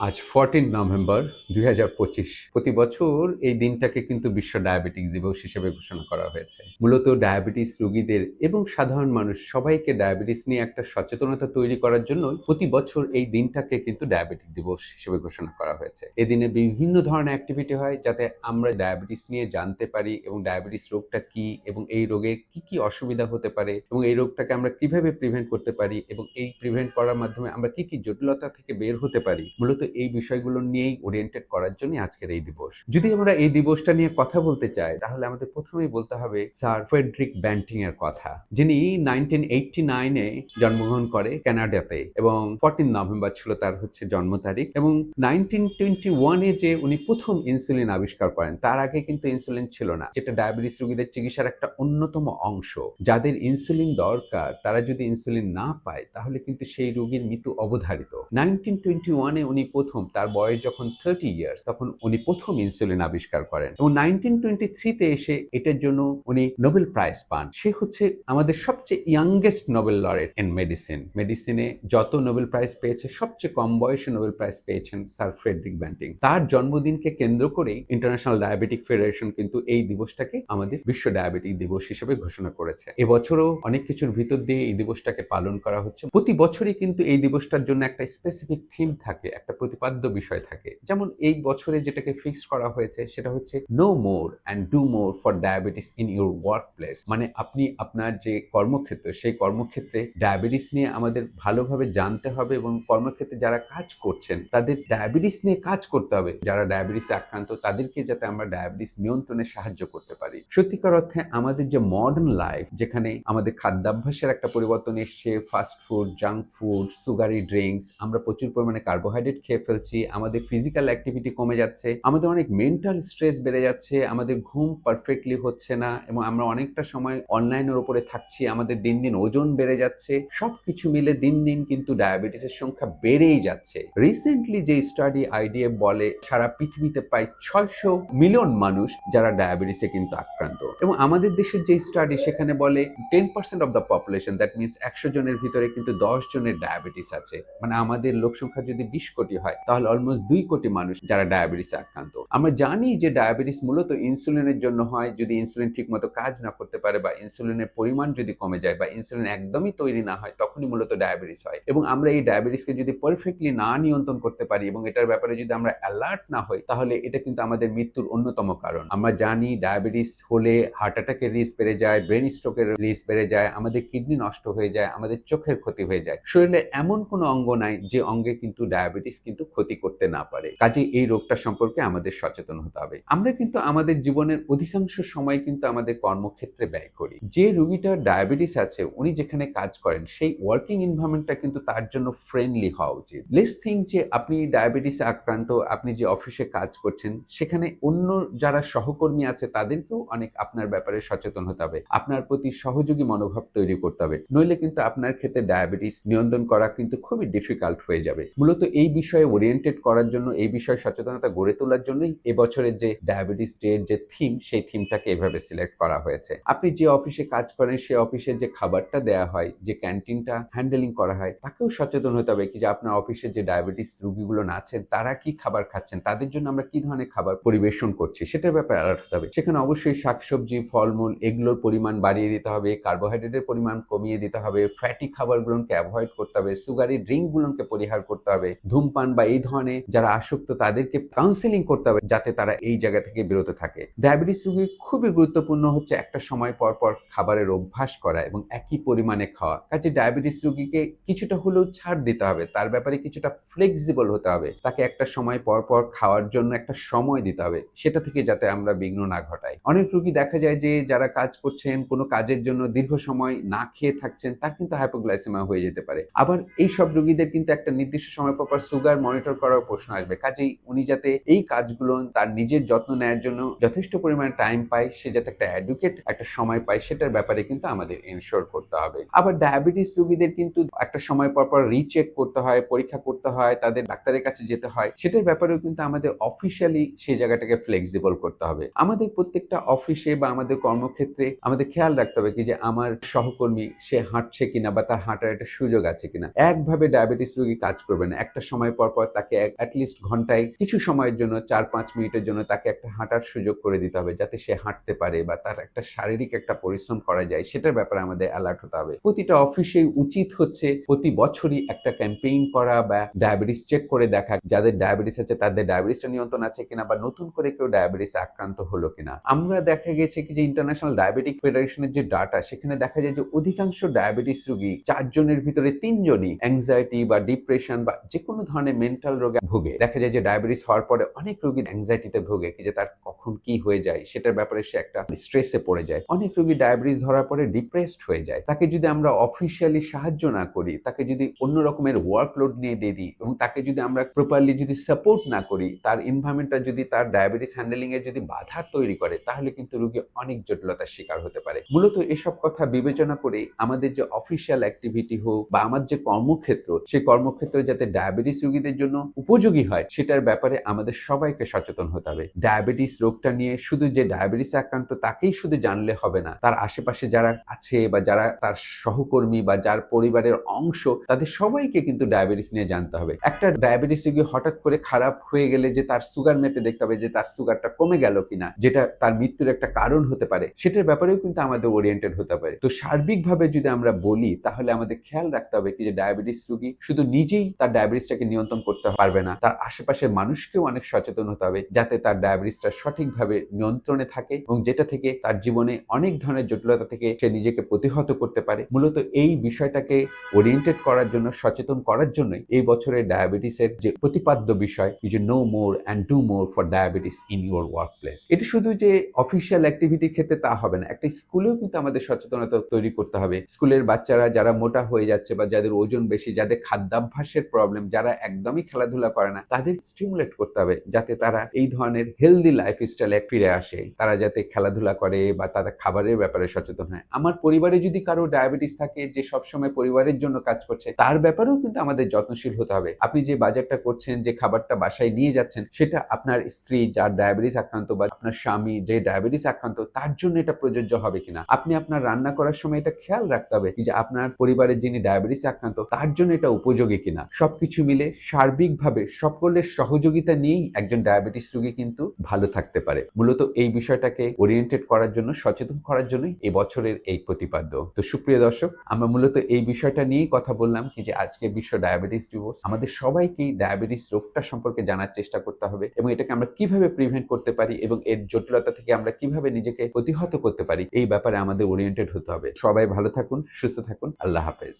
আজ fourteen November দুই হাজার পঁচিশ। প্রতি বছর এই দিনটাকে কিন্তু বিশ্ব ডায়াবেটিস দিবস হিসেবে ঘোষণা করা হয়েছে। মূলত ডায়াবেটিস রোগীদের এবং সাধারণ মানুষ সবাইকে ডায়াবেটিস নিয়ে একটা সচেতনতা তৈরি করার জন্য প্রতি বছর এই দিনটাকে কিন্তু ডায়াবেটিক দিবস হিসেবে ঘোষণা করা হয়েছে। এদিনে বিভিন্ন ধরনের অ্যাক্টিভিটি হয় যাতে আমরা ডায়াবেটিস নিয়ে জানতে পারি এবং ডায়াবেটিস রোগটা কি এবং এই রোগের কি কি অসুবিধা হতে পারে এবং এই রোগটাকে আমরা কীভাবে প্রিভেন্ট করতে পারি এবং এই প্রিভেন্ট করার মাধ্যমে আমরা কি কি জটিলতা থেকে বের হতে পারি। মূলত এই বিষয়গুলো নিয়েই ওরিয়েন্টেড করার জন্য আজকের এই দিবস। যদি আমরা এই দিবসটা নিয়ে কথা বলতে চাই, তাহলে আমাদের প্রথমেই বলতে হবে স্যার ফ্রেডরিক ব্যান্টিং এর কথা, যিনি নাইনটিন এইটটি নাইনে জন্মগ্রহণ করে কানাডাতে এবং ফোরটিন নভেম্বর ছিল তার হচ্ছে জন্ম তারিখ এবং নাইনটিন টোয়েন্টি ওয়ানে যে উনি প্রথম ইনসুলিন আবিষ্কার করেন, তার আগে কিন্তু ইনসুলিন ছিল না। যেটা ডায়াবেটিস রোগীদের চিকিৎসার একটা অন্যতম অংশ। যাদের ইনসুলিন দরকার, তারা যদি ইনসুলিন না পায়, তাহলে কিন্তু সেই রোগীর মৃত্যু অবধারিত। নাইনটিন টোয়েন্টি ওয়ানে উনি প্রথম, তার বয়স যখন থার্টি ইয়ার্স তখন উনি প্রথম ইনসুলিন আবিষ্কার করেন। এবং নাইনটিন টোয়েন্টি থ্রিতে এসে এটার জন্য উনি নোবেল প্রাইজ পান। সে হচ্ছে আমাদের সবচেয়ে youngest Nobel laureate in medicine মেডিসিনে যত নোবেল প্রাইজ পেয়েছে, সবচেয়ে কম বয়সে নোবেল প্রাইজ পেয়েছেন স্যার ফ্রেডরিক ব্যান্টিং। তার জন্মদিনকে কেন্দ্র করেই ইন্টারন্যাশনাল ডায়াবেটিক ফেডারেশন কিন্তু এই দিবসটাকে আমাদের বিশ্ব ডায়াবেটিক দিবস হিসেবে ঘোষণা করেছে। এবছরও অনেক কিছুর ভিতর দিয়ে এই দিবসটাকে পালন করা হচ্ছে। প্রতি বছরই কিন্তু এই দিবসটার জন্য একটা স্পেসিফিক থিম থাকে, একটা প্রতিপাদ্য বিষয় থাকে। যেমন এই বছরে যেটাকে ফিক্স করা হয়েছে, সেটা হচ্ছে no more and do more for diabetes in your workplace মানে আপনি আপনার যে কর্মক্ষেত্র, সেই কর্মক্ষেত্রে ডায়াবেটিস নিয়ে আমাদের ভালোভাবে জানতে হবে এবং কর্মক্ষেত্রে যারা কাজ করছেন, তাদের ডায়াবেটিস নিয়ে কাজ করতে হবে। যারা ডায়াবেটিসে আক্রান্ত, তাদেরকে যাতে আমরা ডায়াবেটিস নিয়ন্ত্রণে সাহায্য করতে পারি। সত্যিকার অর্থে আমাদের যে মডার্ন লাইফ যেখানে আমাদের খাদ্যাভ্যাসের একটা পরিবর্তন এসছে fast food junk food sugary drinks আমরা প্রচুর পরিমাণে কার্বোহাইড্রেট খেয়ে ফেলছি, আমাদের ফিজিক্যাল অ্যাক্টিভিটি কমে যাচ্ছে, আমাদের অনেক মেন্টাল স্ট্রেস বেড়ে যাচ্ছে, আমাদের ঘুম পারফেক্টলি হচ্ছে না এবং আমরা অনেকটা সময় অনলাইনের উপরে থাকছি, আমাদের দিন দিন ওজন বেড়ে যাচ্ছে, সবকিছু মিলে দিন দিন কিন্তু ডায়াবেটিসের সংখ্যা বেড়েই যাচ্ছে। রিসেন্টলি যে স্টাডি আইডিএফ বলে, সারা পৃথিবীতে প্রায় ছয়শো মিলিয়ন মানুষ যারা ডায়াবেটিসে কিন্তু আক্রান্ত। এবং আমাদের দেশের যে স্টাডি সেখানে বলে ten percent of the population that means একশো জনের ভিতরে কিন্তু দশ জনের ডায়াবেটিস আছে। মানে আমাদের লোক সংখ্যা যদি বিশ কোটি হয় তাহলে অলমোস্ট দুই কোটি মানুষ যারা ডায়াবেটিসে আক্রান্ত। আমরা জানি যে ডায়াবেটিস মূলত ইনসুলিনের জন্য হয়, যদি ইনসুলিন ঠিক মতো কাজ না করতে পারে বা ইনসুলিনের পরিমাণ যদি কমে যায় বা ইনসুলিন একদমই তৈরি না হয়, তখনই মূলত ডায়াবেটিস হয়। এবং আমরা এই ডায়াবেটিসকে যদি পারফেক্টলি না নিয়ন্ত্রণ করতে পারি এবং এটার ব্যাপারে যদি আমরা অ্যালার্ট না হই, তাহলে এটা কিন্তু আমাদের মৃত্যুর অন্যতম কারণ। আমরা জানি ডায়াবেটিস হলে হার্ট অ্যাটাকের রিস্ক বেড়ে যায় ব্রেন স্ট্রোকের রিস্ক বেড়ে যায়, আমাদের কিডনি নষ্ট হয়ে যায়, আমাদের চোখের ক্ষতি হয়ে যায়। শরীরে এমন কোনো অঙ্গ নাই যে অঙ্গে কিন্তু ডায়াবেটিস কিন্তু ক্ষতি করতে না পারে। কাজে এই রোগটা সম্পর্কে আমাদের সচেতন হতে হবে। আমরা কিন্তু আমাদের জীবনের অধিকাংশ সময় কিন্তু আমাদের কর্মক্ষেত্রে ব্যয় করি। যে রোগীটার ডায়াবেটিস আছে, উনি যেখানে কাজ করেন, সেই ওয়ার্কিং এনভায়রনমেন্টটা কিন্তু তার জন্য ফ্রেন্ডলি হওয়া উচিত। লেস থিঙ্ক যে আপনি ডায়াবেটিসে আক্রান্ত, আপনি যে অফিসে কাজ করছেন, সেখানে অন্য যারা সহকর্মী আছে, তাদেরকেও অনেক আপনার ব্যাপারে সচেতন হতে হবে। আপনার প্রতি সহযোগী মনোভাব তৈরি করতে হবে। নইলে কিন্তু আপনার ক্ষেত্রে ডায়াবেটিস নিয়ন্ত্রণ করা কিন্তু খুবই ডিফিকাল্ট হয়ে যাবে। মূলত এই বিষয়ে ওরিয়েন্টেড করার জন্য এই বিষয়ে সচেতনতা গড়ে তোলার জন্যই এবছরের যে ডায়াবেটিস ডে এর যে থিম সেই থিমটাকে এভাবে সিলেক্ট করা হয়েছে। আপনি যে অফিসে কাজ করেন সেই অফিসে যে খাবারটা দেয়া হয়, যে ক্যান্টিনটা হ্যান্ডেলিং করা হয়, তাকেও সচেতন হতে হবে কি যে আপনার অফিসে যে ডায়াবেটিস রোগীগুলো আছেন, তারা কি খাবার খাচ্ছেন, তাদের জন্য আমরা কি ধরনের খাবার পরিবেশন করছি, সেটার ব্যাপারে অ্যালার্ট হতে হবে। সেখানে অবশ্যই শাকসবজি, ফলমূল এগুলোর পরিমাণ বাড়িয়ে দিতে হবে কার্বোহাইড্রেটের পরিমাণ কমিয়ে দিতে হবে ফ্যাটি খাবারগুলোকে অ্যাভয়েড করতে হবে সুগারি ড্রিঙ্কগুলোকে পরিহার করতে হবে, ধূমপান বা এই ধরনের যারা আসক্ত, তাদেরকে কাউন্সিলিং করতে হবে যাতে তারা এই জায়গা থেকে বিরত থাকে। ডায়াবেটিস রোগীর খুবই গুরুত্বপূর্ণ হচ্ছে একটা সময় পর পর খাবারের অভ্যাস করা এবং একই পরিমাণে খাওয়া। কাজে ডায়াবেটিস রোগীকে কিছুটা হলেও ছাড় দিতে হবে, তার ব্যাপারে কিছুটা ফ্লেক্সিবল হতে হবে। তাকে একটা সময় পর পর খাওয়ার জন্য একটা সময় দিতে হবে, সেটা থেকে যাতে আমরা বিঘ্ন না ঘটাই। অনেক রোগী দেখা যায় যে যারা কাজ করছেন, কোনো কাজের জন্য দীর্ঘ সময় না খেয়ে থাকছেন, তার কিন্তু হাইপোগ্লাইসেমা হয়ে যেতে পারে। আবার এই সব রোগীদের কিন্তু একটা নির্দিষ্ট সময় পর পর সুগার মনিটর করার প্রশ্ন আসবে। কাজেই উনি যাতে এই কাজগুলো তার নিজের যত্ন নেওয়ার জন্য যথেষ্ট পরিমাণে টাইম পায়, সে যাতে একটা অ্যাডুকেট একটা সময় পায়, সেটার ব্যাপারে কিন্তু আমাদের এনশোর করতে হবে। আবার ডায়াবেটিস রোগীদের কিন্তু একটা সময় পর পর রিচেক করতে হয়, পরীক্ষা করতে হয়, তাদের ডাক্তারের কাছে যেতে হয়। সেটার ব্যাপারেও কিন্তু আমাদের অফিসিয়ালি সেই জায়গাটাকে ফ্লেক্সিবল করতে হবে। আমাদের প্রত্যেকটা অফিসে বা আমাদের কর্মক্ষেত্রে আমাদের খেয়াল রাখতে হবে কি যে আমার সহকর্মী সে হাঁটছে কিনা বা তার হাঁটার একটা সুযোগ আছে কিনা। একভাবে ডায়াবেটিস রোগী কাজ করবে না। একটা সময় পর পর পর তাকে অ্যাটলিস্ট ঘন্টায় কিছু সময়ের জন্য, চার পাঁচ মিনিটের জন্য তাকে একটা হাঁটার সুযোগ করে দিতে হবে যাতে সে হাঁটতে পারে বা তার একটা শারীরিক একটা পরিশ্রম করা যায়। সেটার ব্যাপারে আমাদের অ্যালার্ট হতে হবে। প্রতিটা অফিসে উচিত হচ্ছে প্রতি বছরই একটা ক্যাম্পেইন করা বা ডায়াবেটিস চেক করে দেখা, যাদের ডায়াবেটিস আছে তাদের ডায়াবেটিসটা নিয়ন্ত্রণ আছে কিনা বা নতুন করে কেউ ডায়াবেটিস আক্রান্ত হলো কিনা। আমরা দেখা গেছে কি যে ইন্টারন্যাশনাল ডায়াবেটিক ফেডারেশনের যে ডাটা সেখানে দেখা যায় যে অধিকাংশ ডায়াবেটিস রোগী চারজনের ভিতরে তিনজনই অ্যাংজাইটি বা ডিপ্রেশন বা যে কোনো ধরনের মেন্টাল রোগে ভুগে। দেখা যায় যে ডায়াবেটিস হওয়ার পরে অনেক রোগী অ্যাংজাইটিতে ভুগে, কি যে তার কখন কি হয়ে যায়, সেটার ব্যাপারে সে একটা স্ট্রেসে পড়ে যায়। অনেক রোগী ডায়াবেটিস ধরার পরে ডিপ্রেসড হয়ে যায়। তাকে যদি আমরা অফিসিয়ালি সাহায্য না করি, তাকে যদি অন্য রকমের ওয়ার্কলোড নিয়ে দিয়ে দিই এবং তাকে যদি আমরা প্রপারলি যদি সাপোর্ট না করি, তার এনভায়রনমেন্টটা যদি, তার ডায়াবেটিস হ্যান্ডেলিং এ যদি বাধা তৈরি করে, তাহলে কিন্তু রোগী অনেক জটিলতার শিকার হতে পারে। মূলত এসব কথা বিবেচনা করে আমাদের যে অফিসিয়াল অ্যাক্টিভিটি হোক বা আমার যে কর্মক্ষেত্র, সেই কর্মক্ষেত্রে যাতে ডায়াবেটিস রোগীদের জন্য উপযোগী হয়, সেটার ব্যাপারে আমাদের সবাইকে সচেতন হতে হবে। ডায়াবেটিস রোগটা নিয়ে শুধু যে ডায়াবেটিস আক্রান্ত, তাকেই শুধু জানলে হবে না। তার আশেপাশে যারা আছে বা যারা তার সহকর্মী বা যার পরিবারের অংশ, তাদের সবাইকে কিন্তু ডায়াবেটিস নিয়ে জানতে হবে। একটা ডায়াবেটিস রোগী হঠাৎ করে খারাপ হয়ে গেলে যে তার সুগার মেপে দেখতে হবে যে তার সুগারটা কমে গেল কিনা, যেটা তার মৃত্যুর একটা কারণ হতে পারে, সেটার ব্যাপারেও কিন্তু আমাদের ওরিয়েন্টেড হতে পারে। তো সার্বিকভাবে যদি আমরা বলি, তাহলে আমাদের খেয়াল রাখতে হবে কি যে ডায়াবেটিস রোগী শুধু নিজেই তার ডায়াবেটিসটাকে নিয়ন্ত্রণ করতে পারবে না, তার আশেপাশের মানুষকেও অনেক সচেতন হতে হবে, যাতে তার ডায়াবেটিসটা সঠিকভাবে নিয়ন্ত্রণে থাকে এবং যেটা থেকে তার জীবনে অনেক ধরনের জটিলতা থেকে সে নিজেকে প্রতিহত করতে পারে। মূলত এই বিষয়টাকে ওরিয়েন্টেড করার জন্য, সচেতন করার জন্যই এই বছরের ডায়াবেটিসের যে প্রতিপাদ্য বিষয় যে know more and do more for diabetes in your workplace এটি শুধু যে অফিসিয়াল অ্যাক্টিভিটির ক্ষেত্রে তা হবে না, একটা স্কুলেও কিন্তু আমাদের সচেতনতা তৈরি করতে হবে। স্কুলের বাচ্চারা যারা মোটা হয়ে যাচ্ছে বা যাদের ওজন বেশি, যাদের খাদ্যাভ্যাসের প্রবলেম যারা একদমই খেলাধুলা করে না, তাদের স্টিমুলেট করতে হবে যাতে তারা এই ধরনের হেলদি লাইফ স্টাইলে ফিরে আসে, তারা যাতে খেলাধুলা করে বা তারা খাবারের ব্যাপারে সচেতন হয়। আমার পরিবারে যদি কারও ডায়াবেটিস থাকে, যে সবসময় পরিবারের জন্য কাজ করছে, তার ব্যাপারেও কিন্তু আমাদের যত্নশীল হতে হবে। আপনি যে বাজারটা করছেন, যে খাবারটা বাসায় নিয়ে যাচ্ছেন, সেটা আপনার স্ত্রী যার ডায়াবেটিস আক্রান্ত বা আপনার স্বামী যে ডায়াবেটিস আক্রান্ত, তার জন্য এটা প্রযোজ্য হবে কিনা? আপনি আপনার রান্না করার সময় এটা খেয়াল রাখতে হবে যে আপনার পরিবারের যিনি ডায়াবেটিস আক্রান্ত, তার জন্য এটা উপযোগী কিনা? সবকিছু মিলে সার্বিকভাবে সকলের সহযোগিতা নিয়েই একজন ডায়াবেটিস রোগী কিন্তু ভালো থাকতে পারে। মূলত এই বিষয়টাকে ওরিয়েন্টেড করার জন্য, সচেতন করার জন্যই এই বছরের এই প্রতিপাদ্য। তো সুপ্রিয় দর্শক, আমরা মূলত এই বিষয়টা নিয়েই কথা বললাম কি যে আজকে বিশ্ব ডায়াবেটিস দিবস, আমাদের সবাইকেই ডায়াবেটিস রোগটা সম্পর্কে জানার চেষ্টা করতে হবে এবং এটাকে আমরা কীভাবে প্রিভেন্ট করতে পারি এবং এর জটিলতা থেকে আমরা কীভাবে নিজেকে প্রতিহত করতে পারি, এই ব্যাপারে আমাদের ওরিয়েন্টেড হতে হবে। সবাই ভালো থাকুন, সুস্থ থাকুন, আল্লাহ হাফেজ।